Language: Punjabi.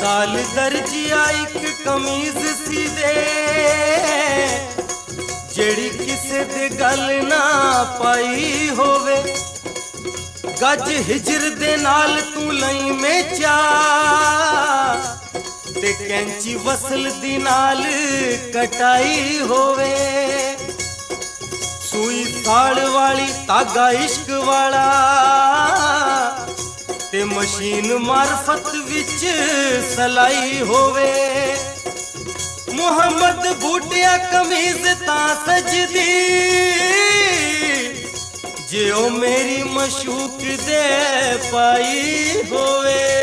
ਦਾਲ ਦਰਜੀਆ ਇੱਕ ਕਮੀਜ਼ ਸੀ ਦੇ ਜਿਹੜੀ ਕਿਸੇ ਦੇ ਗੱਲ ਨਾ ਪਾਈ ਹੋਵੇ। ਗੱਜ ਹਿਜਰ ਦੇ ਨਾਲ ਤੂੰ ਲਈ ਮੇਚਾ। ਤੇ ਕੈਂਚੀ ਵਸਲ ਦੀ ਨਾਲ ਕਟਾਈ ਹੋਵੇ। ਸੂਈ ਸਾੜ ਵਾਲੀ ਤਾਗਾ ਇਸ਼ਕ ਵਾਲਾ। ਮਸ਼ੀਨ ਮਾਰਫਤ ਵਿੱਚ ਸਲਾਈ ਹੋਵੇ। ਮੁਹੰਮਦ ਬੂਟਿਆ ਕਮੀਜ਼ ਤਾਂ ਸਜਦੀ। ਜੇ ਉਹ ਮੇਰੀ ਮਸ਼ੂਕ ਦੇ ਪਾਈ ਹੋਵੇ।